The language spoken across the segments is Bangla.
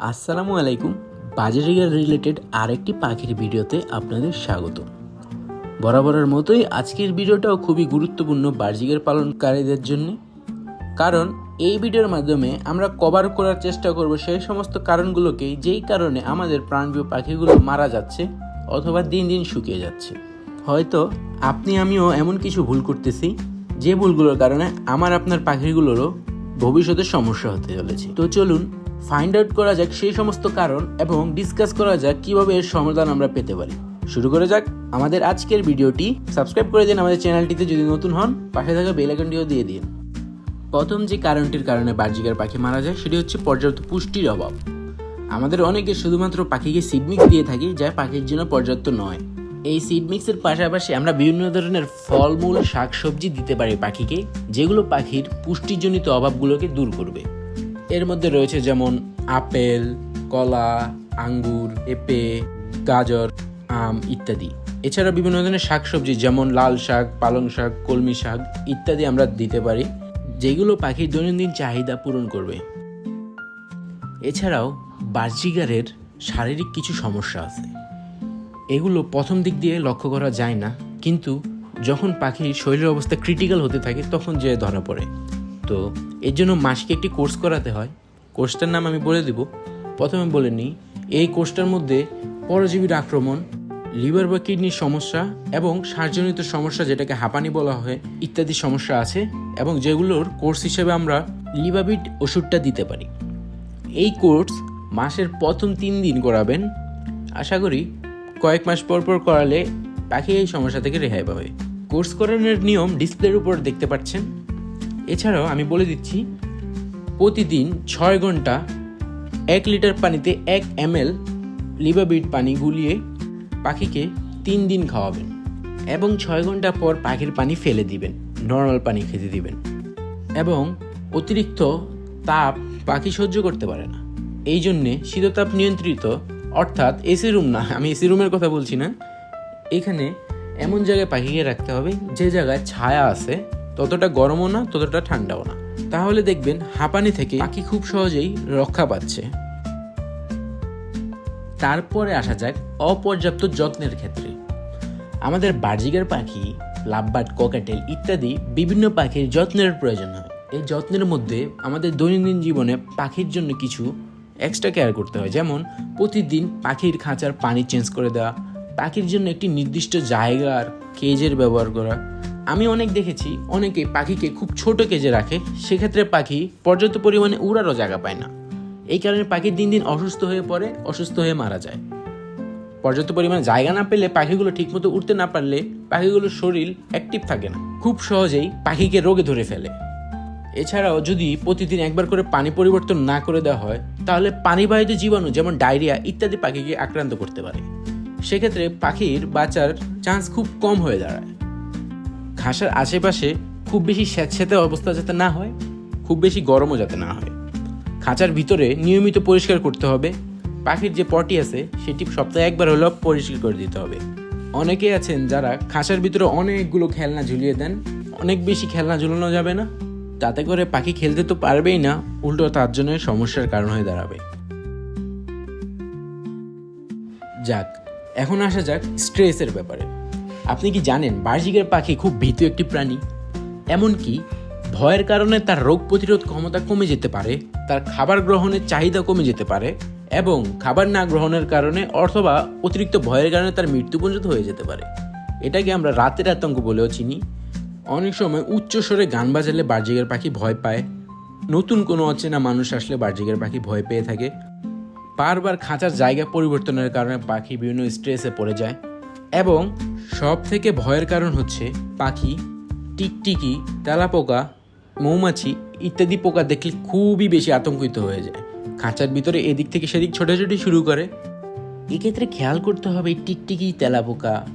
আসসালামু আলাইকুম। বাজারিগার রিলেটেড আরেকটি পাখির ভিডিওতে আপনাদের স্বাগত। বরাবরের মতোই আজকের ভিডিওটাও খুবই গুরুত্বপূর্ণ বার্জিকের পালনকারীদের জন্য। কারণ এই ভিডিওর মাধ্যমে আমরা কভার করার চেষ্টা করব সেই সমস্ত কারণগুলোকে যেই কারণে আমাদের প্রাণপ্রিয় পাখিগুলো মারা যাচ্ছে অথবা দিন দিন শুকিয়ে যাচ্ছে। হয়তো আপনি, আমিও এমন কিছু ভুল করতেছি, যে ভুলগুলোর কারণে আমার আপনার পাখিগুলোরও ভবিষ্যতে সমস্যা হতে চলেছে। তো চলুন ফাইন্ড আউট করা যাক সেই সমস্ত কারণ এবং ডিসকাস করা যাক কীভাবে এর সমাধান আমরা পেতে পারি। শুরু করে যাক। আমাদের আজকের ভিডিওটি সাবস্ক্রাইব করে দিন আমাদের চ্যানেলটিতে যদি নতুন হন, পাশে থাকা বেল আইকনটিও দিয়ে দিন। প্রথম যে কারণটির কারণে বার্জিকার পাখি মারা যায়, সেটি হচ্ছে পর্যাপ্ত পুষ্টির অভাব। আমাদের অনেকে শুধুমাত্র পাখিকে সিড মিক্স দিয়ে থাকি, যা পাখির জন্য পর্যাপ্ত নয়। এই সিড মিক্সের পাশাপাশি আমরা বিভিন্ন ধরনের ফলমূল, শাকসবজি দিতে পারি পাখিকে, যেগুলো পাখির পুষ্টিজনিত অভাবগুলোকে দূর করবে। এর মধ্যে রয়েছে যেমন আপেল, কলা, আঙ্গুর পেঁপে গাজর, আম ইত্যাদি। এছাড়া বিভিন্ন ধরনের শাকসবজি যেমন লাল শাক, পালং শাক, কলমি শাক ইত্যাদি আমরা দিতে পারি, যেগুলো পাখির দৈনন্দিন চাহিদা পূরণ করবে। এছাড়াও বার্জিগারের শারীরিক কিছু সমস্যা আছে। এগুলো প্রথম দিক দিয়ে লক্ষ্য করা যায় না, কিন্তু যখন পাখির শরীরের অবস্থা ক্রিটিক্যাল হতে থাকে, তখন যে ধরা পড়ে। তো এর জন্য মাসিক একটি কোর্স করাতে হয়। কোর্সটার নাম আমি বলে দিব। প্রথমে বলে নিই, এই কোর্সটার মধ্যে পরজীবীর আক্রমণ, লিভার বা কিডনির সমস্যা এবং সারজনিত সমস্যা যেটাকে হাঁপানি বলা হয়, ইত্যাদি সমস্যা আছে এবং যেগুলোর কোর্স হিসেবে আমরা লিভাবিট ওষুধটা দিতে পারি। এই কোর্স মাসের প্রথম তিন দিন করাবেন। আশা করি কয়েক মাস পর পর করালে পাখি এই সমস্যা থেকে রেহাই পাবে। কোর্স করানোর নিয়ম ডিসপ্লের উপর দেখতে পাচ্ছেন। এছাড়াও আমি বলে দিচ্ছি, প্রতিদিন ছয় ঘণ্টা এক লিটার পানিতে এক এম এল লিভাবিট পানি গুলিয়ে পাখিকে তিন দিন খাওয়াবেন এবং ছয় ঘণ্টা পর পাখির পানি ফেলে দিবেন নর্মাল পানি খেতে দিবেন এবং অতিরিক্ত তাপ পাখি সহ্য করতে পারে না। এই জন্যে শীততাপ নিয়ন্ত্রিত, অর্থাৎ এসি রুম না, আমি এসি রুমের কথা বলছি না, এখানে এমন জায়গায় পাখিকে রাখতে হবে যে জায়গায় ছায়া আছে ততটা গরমও না, ততটা ঠান্ডাও না। তাহলে দেখবেন হাঁপানি থেকে পাখি খুব সহজেই রক্ষা পাচ্ছে। তারপরে আসা যাক অপর্যাপ্ত যত্নের ক্ষেত্রে। আমাদের বার্জিগার পাখি, লাভবার্ড, ককাটেল ইত্যাদি বিভিন্ন পাখির যত্নের প্রয়োজন হয়। এই যত্নের মধ্যে আমাদের দৈনন্দিন জীবনে পাখির জন্য কিছু এক্সট্রা কেয়ার করতে হয়। যেমন প্রতিদিন পাখির খাঁচার পানি চেঞ্জ করে দেওয়া, পাখির জন্য একটি নির্দিষ্ট জায়গার কেজের ব্যবহার করা আমি অনেক দেখেছি, অনেকে পাখিকে খুব ছোট কেজে রাখে, সেক্ষেত্রে পাখি পর্যাপ্ত পরিমাণে উড়ারও জায়গা পায় না। এই কারণে পাখি দিন দিন অসুস্থ হয়ে পড়ে, অসুস্থ হয়ে মারা যায়। পর্যাপ্ত পরিমাণে জায়গা না পেলে পাখিগুলো ঠিকমতো উঠতে না পারলে পাখিগুলোর শরীর অ্যাক্টিভ থাকে না। খুব সহজেই পাখিকে রোগে ধরে ফেলে। এছাড়াও যদি প্রতিদিন একবার করে পানি পরিবর্তন না করে দেওয়া হয়, তাহলে পানিবাহিত জীবাণু যেমন ডায়রিয়া ইত্যাদি পাখিকে আক্রান্ত করতে পারে। সেক্ষেত্রে পাখির বাঁচার চান্স খুব কম হয়ে দাঁড়ায়। ঘাসের আশেপাশে খুব বেশি স্যাঁতস্যাঁতে অবস্থা যাতে না হয়, খুব বেশি গরমও যাতে না হয়। খাঁচার ভিতরে নিয়মিত পরিষ্কার করতে হবে। পাখির যে পটি আছে, সেটি সপ্তাহে একবার হলেও পরিষ্কার করে দিতে হবে। অনেকেই আছেন যারা খাঁচার ভিতরে অনেকগুলো খেলনা ঝুলিয়ে দেন। অনেক বেশি খেলনা ঝুলানো যাবে না। তাতে করে পাখি খেলতে তো পারবেই না, উল্টো তার জন্য সমস্যার কারণ হয়ে দাঁড়াবে। যাক, এখন আসা যাক স্ট্রেসের ব্যাপারে। আপনি কি জানেন বার্জিকের পাখি খুব ভীতু একটি প্রাণী? এমনকি ভয়ের কারণে তার রোগ প্রতিরোধ ক্ষমতা কমে যেতে পারে, তার খাবার গ্রহণের চাহিদা কমে যেতে পারে এবং খাবার না গ্রহণের কারণে অথবা অতিরিক্ত ভয়ের কারণে তার মৃত্যু পর্যন্ত হয়ে যেতে পারে। এটাকে আমরা রাতের আতঙ্ক বলেও চিনি। অনেক সময় উচ্চ স্বরে গান বাজালে বার্জিকের পাখি ভয় পায়। নতুন কোনো অচেনা মানুষ আসলে বার্জিকের পাখি ভয় পেয়ে থাকে। বারবার খাঁচার জায়গা পরিবর্তনের কারণে পাখি বিভিন্ন স্ট্রেসে পড়ে যায়। এবং সব থেকে ভয়ের কারণ হচ্ছে পাখি, টিকটিকি, তেলাপোকা, মৌমাছি ইত্যাদি পোকা দেখলে খুবই বেশি আতঙ্কিত হয়ে যায়। খাঁচার ভিতরে এদিক থেকে সেদিক ছোটাছুটি শুরু করে। এক্ষেত্রে খেয়াল করতে হবে টিকটিকি, তেলাপোকা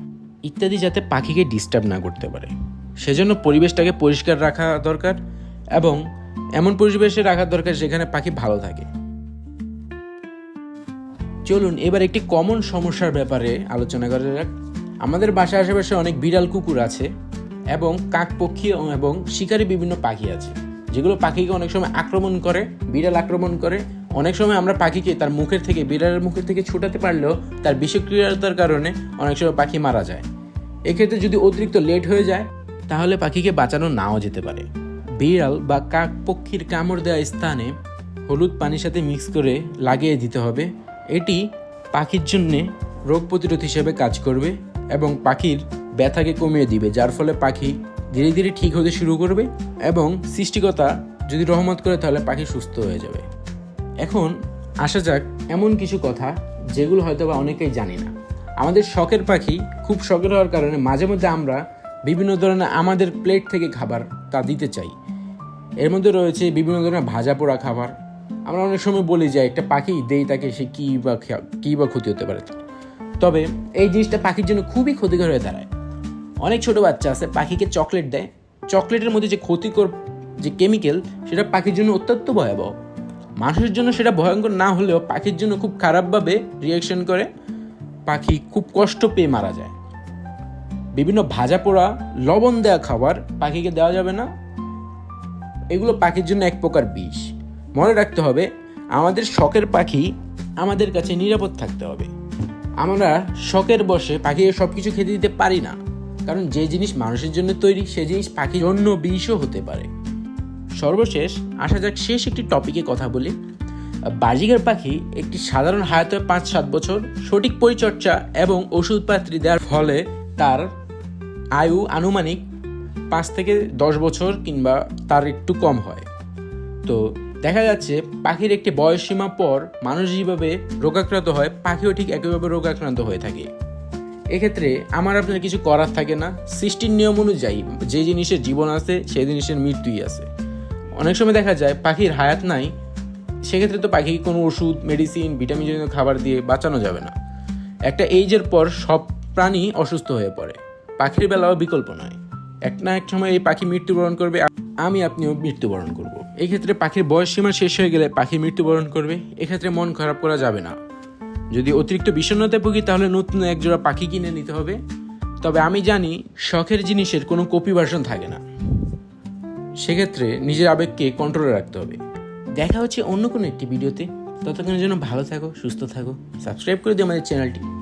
ইত্যাদি যাতে পাখিকে ডিস্টার্ব না করতে পারে। সেজন্য পরিবেশটাকে পরিষ্কার রাখা দরকার এবং এমন পরিবেশে রাখা দরকার যেখানে পাখি ভালো থাকে। চলুন এবার একটি কমন সমস্যার ব্যাপারে আলোচনা করা যাক। আমাদের বাসার আশেপাশে অনেক বিড়াল কুকুর আছে এবং কাকপক্ষী এবং শিকারী বিভিন্ন পাখি আছে, যেগুলো পাখিকে অনেক সময় আক্রমণ করে, বিড়াল আক্রমণ করে। অনেক সময় আমরা পাখিকে তার মুখের থেকে, বিড়ালের মুখের থেকে ছুটাতে পারলেও তার বিষক্রিয়তার কারণে অনেক সময় পাখি মারা যায়। এক্ষেত্রে যদি অতিরিক্ত লেট হয়ে যায়, তাহলে পাখিকে বাঁচানো নাও যেতে পারে। বিড়াল বা কাক পক্ষীর কামড় দেওয়া স্থানে হলুদ পানির সাথে মিক্স করে লাগিয়ে দিতে হবে। এটি পাখির জন্যে রোগ প্রতিরোধ হিসেবে কাজ করবে এবং পাখির ব্যথাকে কমিয়ে দিবে, যার ফলে পাখি ধীরে ধীরে ঠিক হতে শুরু করবে এবং সৃষ্টিকতা যদি রহমত করে তাহলে পাখি সুস্থ হয়ে যাবে। এখন আসা যাক এমন কিছু কথা যেগুলো হয়তো বা অনেকেই জানি না। আমাদের শখের পাখি খুব শখের হওয়ার কারণে মাঝে মধ্যে আমরা বিভিন্ন ধরনের আমাদের প্লেট থেকে খাবার তা দিতে চাই। এর মধ্যে রয়েছে বিভিন্ন ধরনের ভাজা পোড়া খাবার আমরা অনেক সময় বলি যে একটা পাখি দেই তাকে সে কী বা কী বা ক্ষতি হতে পারে। তবে এই জিনিসটা পাখির জন্য খুবই ক্ষতিকর হয়ে দাঁড়ায়। অনেক ছোট বাচ্চা আছে, পাখিকে চকলেট দেয়। চকলেটের মধ্যে যে ক্ষতিকর যে কেমিক্যাল, সেটা পাখির জন্য অত্যন্ত ভয়াবহ। মানুষের জন্য সেটা ভয়ঙ্কর না হলেও পাখির জন্য খুব খারাপভাবে রিয়াকশন করে। পাখি খুব কষ্ট পেয়ে মারা যায়। বিভিন্ন ভাজা পোড়া, লবণ দেওয়া খাবার পাখিকে দেওয়া যাবে না। এগুলো পাখির জন্য এক প্রকার বিষ। মনে রাখতে হবে, আমাদের শখের পাখি আমাদের কাছে নিরাপদ থাকতে হবে। আমরা শখের বসে পাখিকে সব কিছু খেতে দিতে পারি না, কারণ যে জিনিস মানুষের জন্য তৈরি, সে জিনিস পাখির অন্য বিষও হতে পারে। সর্বশেষ, আসা যাক শেষ একটি টপিকে কথা বলি। বাজিগার পাখি একটি সাধারণ হায়াতে পাঁচ সাত বছর সঠিক পরিচর্যা এবং ওষুধপাত্রি দেওয়ার ফলে তার আয়ু আনুমানিক পাঁচ থেকে দশ বছর কিংবা তার একটু কম হয়। তো দেখা যাচ্ছে পাখির একটি বয়সসীমা পর মানুষ যেভাবে রোগাক্রান্ত হয়, পাখিও ঠিক একইভাবে রোগাক্রান্ত হয়ে থাকে। এক্ষেত্রে আমার আপনার কিছু করার থাকে না। সৃষ্টির নিয়ম অনুযায়ী যে জিনিসের জীবন আছে, সেই জিনিসের মৃত্যুই আছে। অনেক সময় দেখা যায় পাখির হায়াত নাই, সেক্ষেত্রে তো পাখিকে কোনো ওষুধ মেডিসিন ভিটামিন জাতীয় খাবার দিয়ে বাঁচানো যাবে না। একটা এইজের পর সব প্রাণী অসুস্থ হয়ে পড়ে। পাখির বেলাও বিকল্প নয়। এক না এক সময় এই পাখি মৃত্যুবরণ করবে, আমি আপনিও মৃত্যুবরণ করব। এই ক্ষেত্রে পাখির বয়স সীমা শেষ হয়ে গেলে পাখি মৃত্যুবরণ করবে। এক্ষেত্রে মন খারাপ করা যাবে না। যদি অতিরিক্ত বিষণ্ণতায় ভুগি, তাহলে নতুন একজোড়া পাখি কিনে নিতে হবে। তবে আমি জানি, শখের জিনিসের কোনো কপি ভার্সন থাকে না। সেক্ষেত্রে নিজের আবেগকে কন্ট্রোলে রাখতে হবে। দেখা হচ্ছে অন্য কোনো একটি ভিডিওতে। ততক্ষণের জন্য ভালো থাকো, সুস্থ থাকো সাবস্ক্রাইব করে দিও আমাদের চ্যানেলটি